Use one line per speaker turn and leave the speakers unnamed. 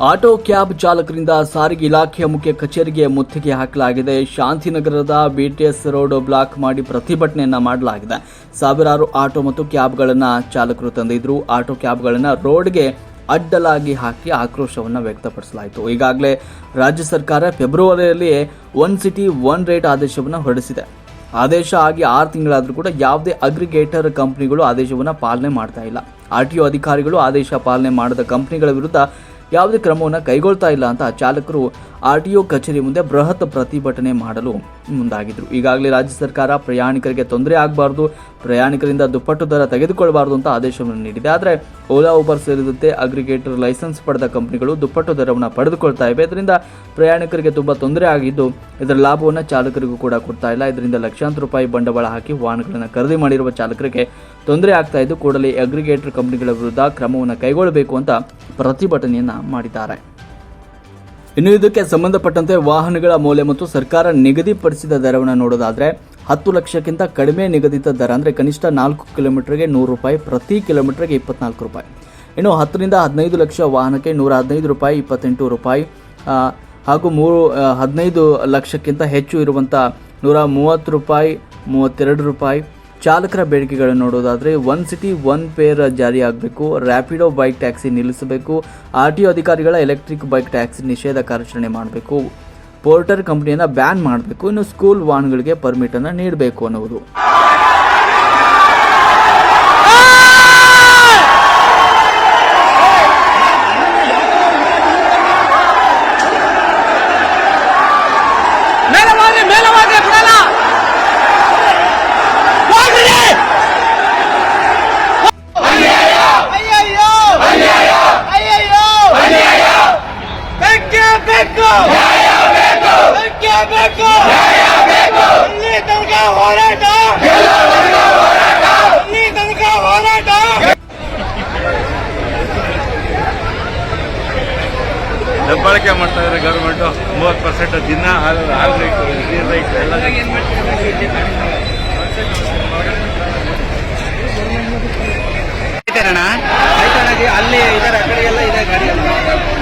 Auto cab ಚಾಲಕರಿಂದ ಸಾರಿಗೆ ಇಲಾಖೆಯ ಮುಖ್ಯ ಕಚೇರಿಗೆ ಮುತ್ತಿಗೆ ಹಾಕಲಾಗಿದೆ. ಶಾಂತಿನಗರದ ಬಿಟಿಎಸ್ ರೋಡ್ ಬ್ಲಾಕ್ ಮಾಡಿ ಪ್ರತಿಭಟನೆಯನ್ನು ಮಾಡಲಾಗಿದೆ. ಸಾವಿರಾರು ಆಟೋ ಮತ್ತು ಕ್ಯಾಬ್ಗಳನ್ನು ಚಾಲಕರು ತಂದಿದ್ರು. ಆಟೋ ಕ್ಯಾಬ್ಗಳನ್ನು ರೋಡ್ಗೆ ಅಡ್ಡಲಾಗಿ ಹಾಕಿ ಆಕ್ರೋಶವನ್ನು ವ್ಯಕ್ತಪಡಿಸಲಾಯಿತು. ಈಗಾಗಲೇ ರಾಜ್ಯ ಸರ್ಕಾರ ಫೆಬ್ರವರಿಯಲ್ಲಿ ಒನ್ ಸಿಟಿ, ಒನ್ ರೇಟ್ ಆದೇಶವನ್ನು ಹೊರಡಿಸಿದೆ. ಆದೇಶ ಆಗಿ ಆರು ತಿಂಗಳಾದರೂ ಕೂಡ ಯಾವುದೇ ಅಗ್ರಿಗೇಟರ್ ಕಂಪನಿಗಳು ಆದೇಶವನ್ನು ಪಾಲನೆ ಮಾಡ್ತಾ ಇಲ್ಲ. ಆರ್ ಟಿ ಅಧಿಕಾರಿಗಳು ಆದೇಶ ಪಾಲನೆ ಮಾಡದ ಕಂಪನಿಗಳ ವಿರುದ್ಧ ಯಾವುದೇ ಕ್ರಮವನ್ನು ಕೈಗೊಳ್ತಾ ಇಲ್ಲ ಅಂತ ಚಾಲಕರು ಆರ್ ಟಿ ಒ ಕಚೇರಿ ಮುಂದೆ ಬೃಹತ್ ಪ್ರತಿಭಟನೆ ಮಾಡಲು ಮುಂದಾಗಿದ್ರು. ಈಗಾಗಲೇ ರಾಜ್ಯ ಸರ್ಕಾರ ಪ್ರಯಾಣಿಕರಿಗೆ ತೊಂದರೆ ಆಗಬಾರ್ದು, ಪ್ರಯಾಣಿಕರಿಂದ ದುಪ್ಪಟ್ಟು ದರ ತೆಗೆದುಕೊಳ್ಳಬಾರದು ಅಂತ ಆದೇಶವನ್ನು ನೀಡಿದೆ. ಆದರೆ ಓಲಾ, ಉಬರ್ ಸೇರಿದಂತೆ ಅಗ್ರಿಗೇಟರ್ ಲೈಸೆನ್ಸ್ ಪಡೆದ ಕಂಪನಿಗಳು ದುಪ್ಪಟ್ಟು ದರವನ್ನು ಪಡೆದುಕೊಳ್ತಾ ಇವೆ. ಇದರಿಂದ ಪ್ರಯಾಣಿಕರಿಗೆ ತುಂಬ ತೊಂದರೆ ಆಗಿದ್ದು, ಇದರ ಲಾಭವನ್ನು ಚಾಲಕರಿಗೂ ಕೂಡ ಕೊಡ್ತಾ ಇಲ್ಲ. ಇದರಿಂದ ಲಕ್ಷಾಂತರ ರೂಪಾಯಿ ಬಂಡವಾಳ ಹಾಕಿ ವಾಹನಗಳನ್ನು ಖರೀದಿ ಮಾಡಿರುವ ಚಾಲಕರಿಗೆ ತೊಂದರೆ ಆಗ್ತಾ ಇದ್ದು, ಕೂಡಲೇ ಅಗ್ರಿಗೇಟರ್ ಕಂಪನಿಗಳ ವಿರುದ್ಧ ಕ್ರಮವನ್ನು ಕೈಗೊಳ್ಳಬೇಕು ಅಂತ ಪ್ರತಿಭಟನೆಯನ್ನ ಮಾಡಿದ್ದಾರೆ. ಇನ್ನು ಇದಕ್ಕೆ ಸಂಬಂಧಪಟ್ಟಂತೆ ವಾಹನಗಳ ಮೌಲ್ಯ ಮತ್ತು ಸರ್ಕಾರ ನಿಗದಿಪಡಿಸಿದ ದರವನ್ನು ನೋಡೋದಾದರೆ ಹತ್ತು ಲಕ್ಷಕ್ಕಿಂತ ಕಡಿಮೆ ನಿಗದಿತ ದರ, ಅಂದರೆ ಕನಿಷ್ಠ ನಾಲ್ಕು ಕಿಲೋಮೀಟರ್ಗೆ ನೂರು ರೂಪಾಯಿ, ಪ್ರತಿ ಕಿಲೋಮೀಟರ್ಗೆ ಇಪ್ಪತ್ನಾಲ್ಕು ರೂಪಾಯಿ. ಇನ್ನು ಹತ್ತರಿಂದ ಹದಿನೈದು ಲಕ್ಷ ವಾಹನಕ್ಕೆ ನೂರ ಹದಿನೈದು ರೂಪಾಯಿ, ಇಪ್ಪತ್ತೆಂಟು ರೂಪಾಯಿ. ಹಾಗೂ ಮೂರು ಹದಿನೈದು ಲಕ್ಷಕ್ಕಿಂತ ಹೆಚ್ಚು ಇರುವಂಥ ನೂರ ಮೂವತ್ತು ರೂಪಾಯಿ, ಮೂವತ್ತೆರಡು ರೂಪಾಯಿ. ಚಾಲಕರ ಬೇಡಿಕೆಗಳನ್ನು ನೋಡೋದಾದರೆ ಒನ್ ಸಿಟಿ, ಒನ್ ಪೇರ್ ಜಾರಿ ಆಗಬೇಕು. ರ್ಯಾಪಿಡೋ ಬೈಕ್ ಟ್ಯಾಕ್ಸಿ ನಿಲ್ಲಿಸಬೇಕು. ಆರ್ ಟಿ ಅಧಿಕಾರಿಗಳ ಎಲೆಕ್ಟ್ರಿಕ್ ಬೈಕ್ ಟ್ಯಾಕ್ಸಿ ನಿಷೇಧ ಕಾರ್ಯಾಚರಣೆ ಮಾಡಬೇಕು. ಪೋರ್ಟರ್ ಕಂಪನಿಯನ್ನು ಬ್ಯಾನ್ ಮಾಡಬೇಕು. ಇನ್ನು ಸ್ಕೂಲ್ ವಾಹನಗಳಿಗೆ ಪರ್ಮಿಟನ್ನು ನೀಡಬೇಕು ಅನ್ನುವುದು
ಬೇಕೇ. ಬೇಕು ಬೇಕೇ ಬೇಕು ಇಲ್ಲಿ ತನಕ ಹೋರಾಟ. ಇಲ್ಲಿ ತನಕ ಹೋರಾಟ.
ದಬ್ಬಾಳಿಕೆ ಮಾಡ್ತಾ ಇದ್ದಾರೆ ಗೌರ್ಮೆಂಟು ಮೂವತ್ತು ಪರ್ಸೆಂಟ್ ದಿನ ಹಾಲು ಹಾಲು ರೈಟು ನೀರು ಕಡೆ ಎಲ್ಲ
ಇದೆ ಗಾಡಿ ಅಲ್ಲಿ